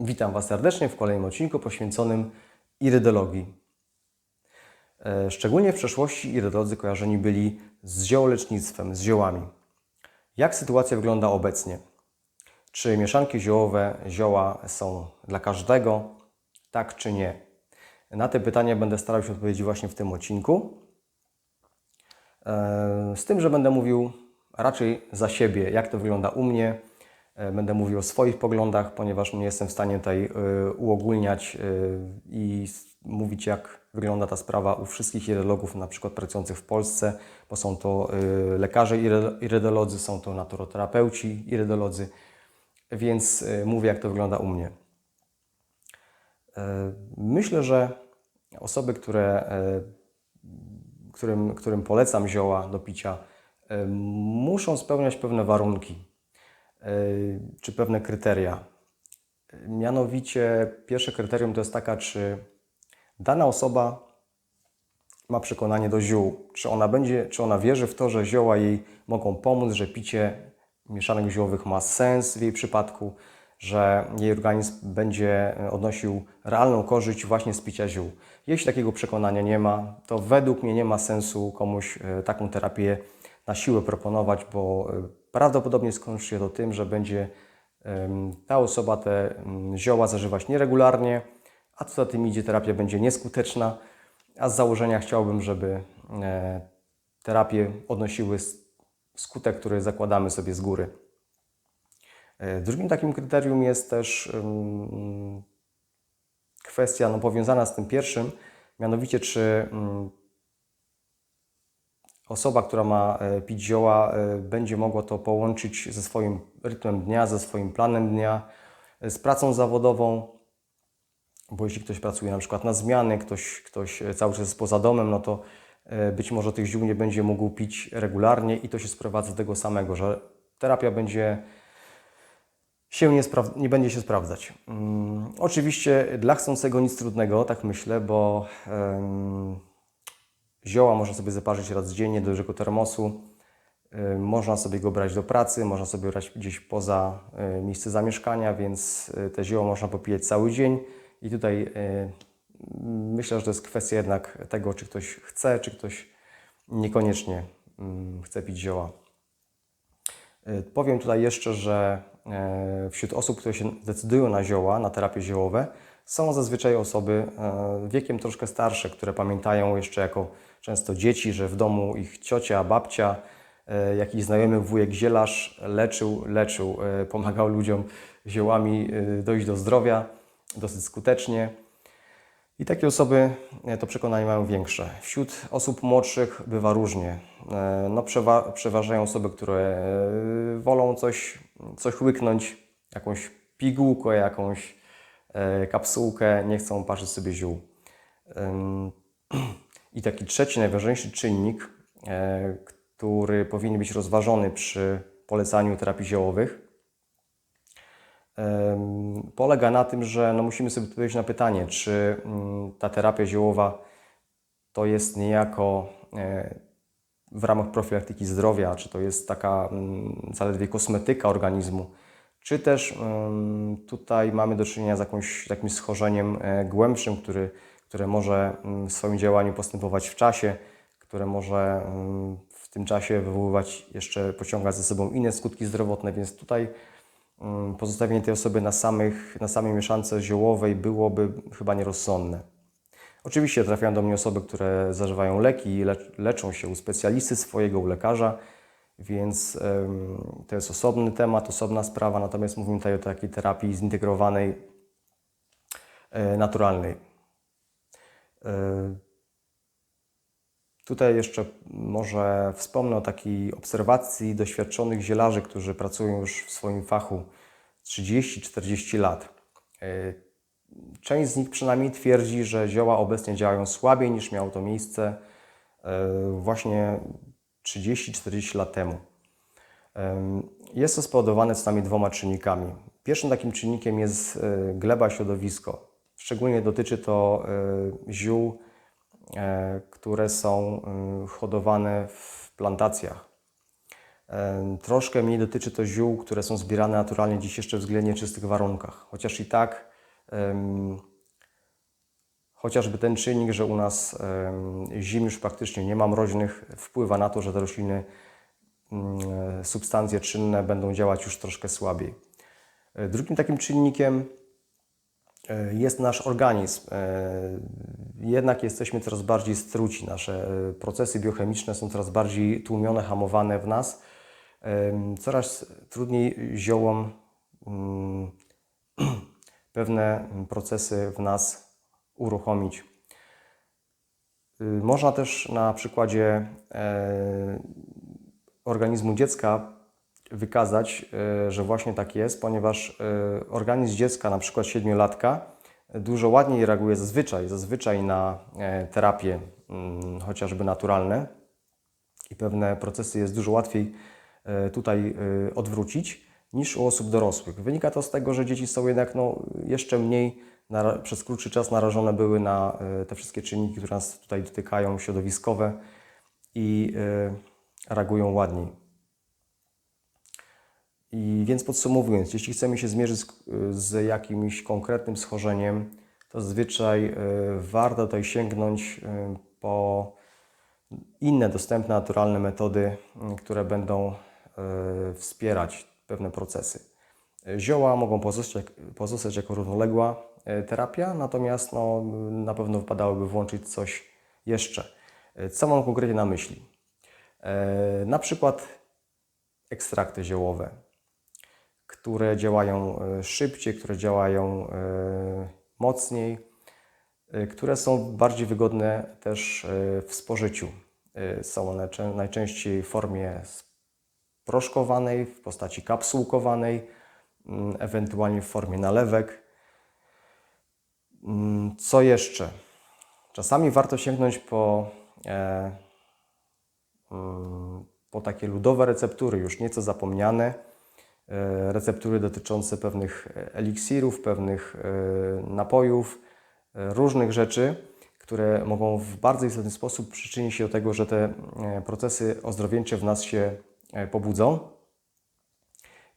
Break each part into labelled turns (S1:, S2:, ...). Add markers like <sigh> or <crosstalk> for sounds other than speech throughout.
S1: Witam Was serdecznie w kolejnym odcinku poświęconym irydologii. E, Szczególnie w przeszłości irydolodzy kojarzeni byli z ziołolecznictwem, z ziołami. Jak sytuacja wygląda obecnie? Czy mieszanki ziołowe, zioła są dla każdego? Tak czy nie? Na te pytania będę starał się odpowiedzieć właśnie w tym odcinku. E, Z tym, że będę mówił raczej za siebie, jak to wygląda u mnie. E, Będę mówił o swoich poglądach, ponieważ nie jestem w stanie tutaj e, uogólniać e, i mówić, jak wygląda ta sprawa u wszystkich irydologów, na przykład pracujących w Polsce, bo są to lekarze irydolodzy, są to naturoterapeuci irydolodzy, więc mówię, jak to wygląda u mnie. Myślę, że osoby, które którym, którym polecam zioła do picia, muszą spełniać pewne warunki czy pewne kryteria. Mianowicie pierwsze kryterium to jest taka, czy dana osoba ma przekonanie do ziół, czy ona będzie, czy ona wierzy w to, że zioła jej mogą pomóc, że picie mieszanek ziołowych ma sens w jej przypadku, że jej organizm będzie odnosił realną korzyść właśnie z picia ziół. Jeśli takiego przekonania nie ma, to według mnie nie ma sensu komuś e, taką terapię na siłę proponować, bo e, prawdopodobnie skończy się to tym, że będzie ta osoba te mm, zioła zażywać nieregularnie, a co za tym idzie, terapia będzie nieskuteczna, a z założenia chciałbym, żeby e, terapie odnosiły skutek, który zakładamy sobie z góry. E, Drugim takim kryterium jest też kwestia no, powiązana z tym pierwszym, mianowicie czy ym, osoba, która ma e, pić zioła, e, będzie mogła to połączyć ze swoim rytmem dnia, ze swoim planem dnia, e, z pracą zawodową, bo jeśli ktoś pracuje na przykład na zmiany, ktoś, ktoś cały czas jest poza domem, no to być może tych ziół nie będzie mógł pić regularnie i to się sprowadza do tego samego, że terapia będzie się nie, nie będzie się sprawdzać. Mm, oczywiście dla chcącego nic trudnego, tak myślę, bo em, zioła można sobie zaparzyć raz dziennie do dużego termosu. Y, Można sobie go brać do pracy, można sobie brać gdzieś poza y, miejsce zamieszkania, więc y, te zioła można popijać cały dzień. I tutaj myślę, że to jest kwestia jednak tego, czy ktoś chce, czy ktoś niekoniecznie mm, chce pić zioła. Powiem tutaj jeszcze, że wśród osób, które się decydują na zioła, na terapie ziołowe, są zazwyczaj osoby wiekiem troszkę starsze, które pamiętają jeszcze jako często dzieci, że w domu ich ciocia, babcia, e, jakiś znajomy wujek zielarz leczył, leczył, e, pomagał ludziom ziołami e, dojść do zdrowia dosyć skutecznie. I takie osoby to przekonanie mają większe. Wśród osób młodszych bywa różnie. No, przewa- przeważają osoby, które wolą coś, coś łyknąć, jakąś pigułkę, jakąś kapsułkę, nie chcą parzyć sobie ziół. <clears throat> I taki trzeci, najważniejszy czynnik, e, który powinien być rozważony przy polecaniu terapii ziołowych, polega na tym, że no musimy sobie odpowiedzieć na pytanie, czy mm, ta terapia ziołowa to jest niejako e, w ramach profilaktyki zdrowia, czy to jest taka mm, zaledwie kosmetyka organizmu, czy też mm, tutaj mamy do czynienia z jakąś takim schorzeniem e, głębszym, który, które może mm, w swoim działaniu postępować w czasie, które może mm, w tym czasie wywoływać jeszcze, pociągać ze sobą inne skutki zdrowotne, więc tutaj mm, pozostawienie tej osoby na, samych, na samej mieszance ziołowej byłoby chyba nierozsądne. Oczywiście trafiają do mnie osoby, które zażywają leki i lecz, leczą się u specjalisty swojego, u lekarza, więc to jest osobny temat, osobna sprawa, natomiast mówimy tutaj o takiej terapii zintegrowanej, e, naturalnej. E, Tutaj jeszcze może wspomnę o takiej obserwacji doświadczonych zielarzy, którzy pracują już w swoim fachu 30-40 lat. E, Część z nich przynajmniej twierdzi, że zioła obecnie działają słabiej niż miało to miejsce e, właśnie 30-40 lat temu. Em, Jest to spowodowane co najmniej dwoma czynnikami. Pierwszym takim czynnikiem jest gleba, środowisko. Szczególnie dotyczy to e, ziół, e, które są e, hodowane w plantacjach. Troszkę mniej dotyczy to ziół, które są zbierane naturalnie dziś jeszcze w względnie czystych warunkach. Chociaż i tak, chociażby ten czynnik, że u nas zim już praktycznie nie ma mroźnych, wpływa na to, że te rośliny, mm, substancje czynne będą działać już troszkę słabiej. Drugim takim czynnikiem jest nasz organizm. E, Jednak jesteśmy coraz bardziej struci. Nasze e, procesy biochemiczne są coraz bardziej tłumione, hamowane w nas. Coraz trudniej ziołom mm, <clears throat> pewne procesy w nas uruchomić. Y, Można też na przykładzie e, organizmu dziecka wykazać, e, że właśnie tak jest, ponieważ e, organizm dziecka, na przykład siedmiolatka, dużo ładniej reaguje zazwyczaj, zazwyczaj na e, terapie mm, chociażby naturalne i pewne procesy jest dużo łatwiej tutaj odwrócić niż u osób dorosłych. Wynika to z tego, że dzieci są jednak no, jeszcze mniej przez krótszy czas narażone były na te wszystkie czynniki, które nas tutaj dotykają, środowiskowe i reagują ładniej. I więc podsumowując, jeśli chcemy się zmierzyć z, jakimś konkretnym schorzeniem, to zazwyczaj e, warto tutaj sięgnąć e, po inne dostępne, naturalne metody, które będą e, wspierać pewne procesy. Zioła mogą pozostać, pozostać jako równoległa terapia, natomiast no, na pewno wypadałoby włączyć coś jeszcze. Co mam konkretnie na myśli? Na przykład ekstrakty ziołowe, które działają e, szybciej, które działają e, mocniej, e, które są bardziej wygodne też w spożyciu. Są one czę- najczęściej w formie proszkowanej, w postaci kapsułkowanej, mm, ewentualnie w formie nalewek. Mm, Co jeszcze? Czasami warto sięgnąć po, mm, po takie ludowe receptury, już nieco zapomniane, receptury dotyczące pewnych e, eliksirów, pewnych e, napojów, e, różnych rzeczy, które mogą w bardzo istotny sposób przyczynić się do tego, że te e, procesy ozdrowieńcze w nas się e, pobudzą.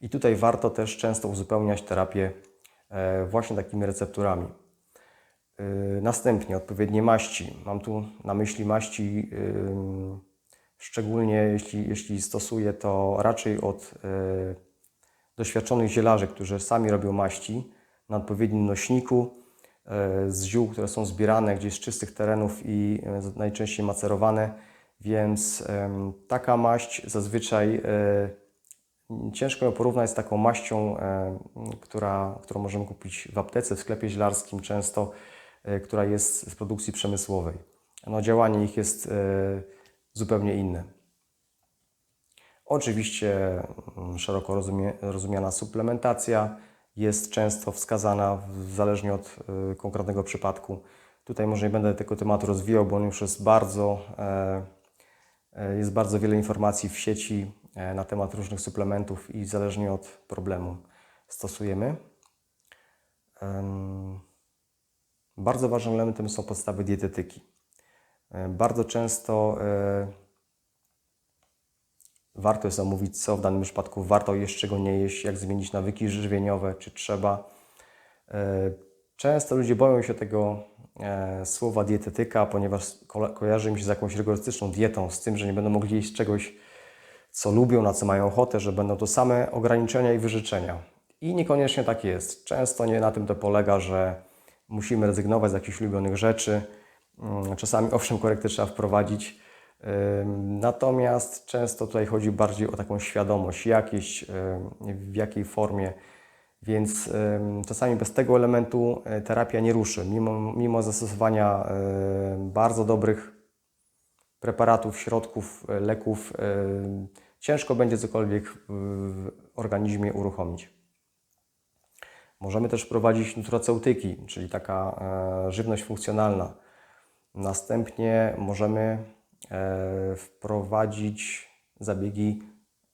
S1: I tutaj warto też często uzupełniać terapię e, właśnie takimi recepturami. Następnie odpowiednie maści. Mam tu na myśli maści, szczególnie jeśli, jeśli stosuję to raczej od doświadczonych zielarzy, którzy sami robią maści na odpowiednim nośniku yy, z ziół, które są zbierane gdzieś z czystych terenów i yy, najczęściej macerowane, więc taka maść zazwyczaj yy, Ciężko ją porównać z taką maścią, e, która, którą możemy kupić w aptece, w sklepie zielarskim często, e, która jest z produkcji przemysłowej. No, działanie ich jest e, zupełnie inne. Oczywiście mm, szeroko rozumie, rozumiana suplementacja jest często wskazana w, zależnie od e, konkretnego przypadku. Tutaj może nie będę tego tematu rozwijał, bo on już jest bardzo, e, e, jest bardzo wiele informacji w sieci e, na temat różnych suplementów i zależnie od problemu stosujemy. Em, Bardzo ważnym elementem są podstawy dietetyki. Bardzo często warto jest omówić, co w danym przypadku warto jeść, czego nie jeść, jak zmienić nawyki żywieniowe, czy trzeba. E, Często ludzie boją się tego e, słowa dietetyka, ponieważ ko- kojarzy mi się z jakąś rygorystyczną dietą, z tym, że nie będą mogli jeść czegoś, co lubią, na co mają ochotę, że będą to same ograniczenia i wyrzeczenia. I niekoniecznie tak jest. Często nie na tym to polega, że musimy rezygnować z jakichś ulubionych rzeczy. Mm, Czasami owszem, korekty trzeba wprowadzić. Natomiast często tutaj chodzi bardziej o taką świadomość, jakieś, ym, w jakiej formie. Więc czasami bez tego elementu e, terapia nie ruszy, mimo, mimo zastosowania bardzo dobrych preparatów, środków, e, leków, ciężko będzie cokolwiek w organizmie uruchomić. Możemy też wprowadzić nutraceutyki, czyli taka e, żywność funkcjonalna. Następnie możemy wprowadzić zabiegi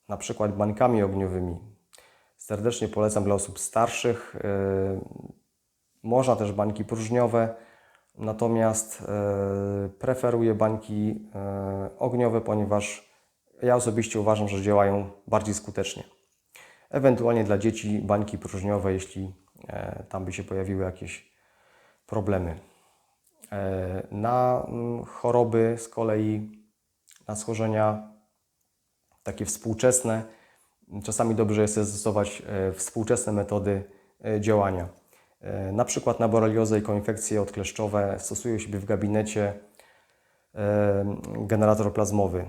S1: na przykład bańkami ogniowymi. Serdecznie polecam dla osób starszych. E, można też bańki próżniowe, natomiast e, preferuję bańki e, ogniowe, ponieważ ja osobiście uważam, że działają bardziej skutecznie. Ewentualnie dla dzieci bańki próżniowe, jeśli e, tam by się pojawiły jakieś problemy. E, Na choroby z kolei, na schorzenia takie współczesne, czasami dobrze jest stosować e, współczesne metody e, działania. Na przykład na boreliozę i koinfekcje odkleszczowe stosuje się w gabinecie generator plazmowy,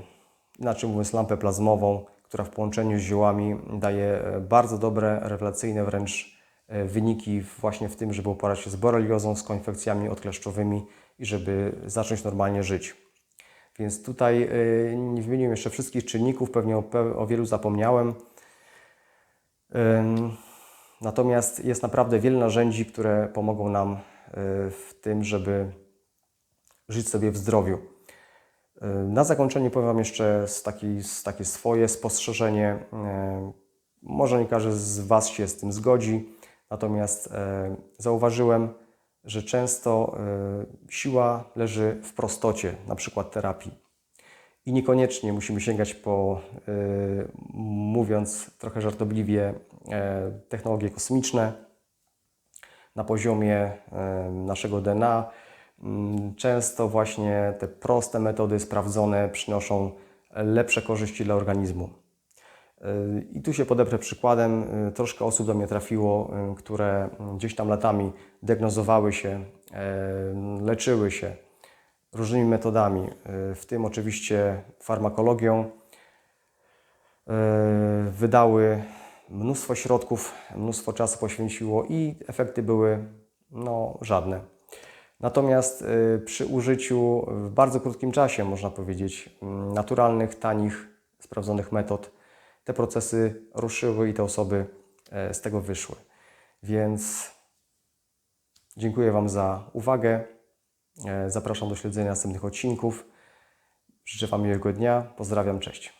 S1: inaczej mówiąc lampę plazmową, która w połączeniu z ziołami daje bardzo dobre, rewelacyjne wręcz wyniki właśnie w tym, żeby uporać się z boreliozą, z koinfekcjami odkleszczowymi i żeby zacząć normalnie żyć. Więc tutaj e, nie wymieniłem jeszcze wszystkich czynników, pewnie o, wielu zapomniałem. Natomiast jest naprawdę wiele narzędzi, które pomogą nam y, w tym, żeby żyć sobie w zdrowiu. Na zakończenie powiem Wam jeszcze taki, takie swoje spostrzeżenie. Może nie każdy z Was się z tym zgodzi, natomiast y, zauważyłem, że często y, siła leży w prostocie, na przykład terapii. I niekoniecznie musimy sięgać po, y, mówiąc trochę żartobliwie, e, technologie kosmiczne na poziomie e, naszego DNA. Mm, Często właśnie te proste metody sprawdzone przynoszą lepsze korzyści dla organizmu. Y, I tu się podeprę przykładem. Y, Troszkę osób do mnie trafiło, y, które gdzieś tam latami diagnozowały się, leczyły się różnymi metodami, w tym oczywiście farmakologią. Wydały mnóstwo środków, mnóstwo czasu poświęciło i efekty były no, żadne. Natomiast przy użyciu w bardzo krótkim czasie, można powiedzieć, naturalnych, tanich, sprawdzonych metod, te procesy ruszyły i te osoby e, z tego wyszły. Więc dziękuję Wam za uwagę. E, Zapraszam do śledzenia następnych odcinków. Życzę Wam miłego dnia. Pozdrawiam, cześć.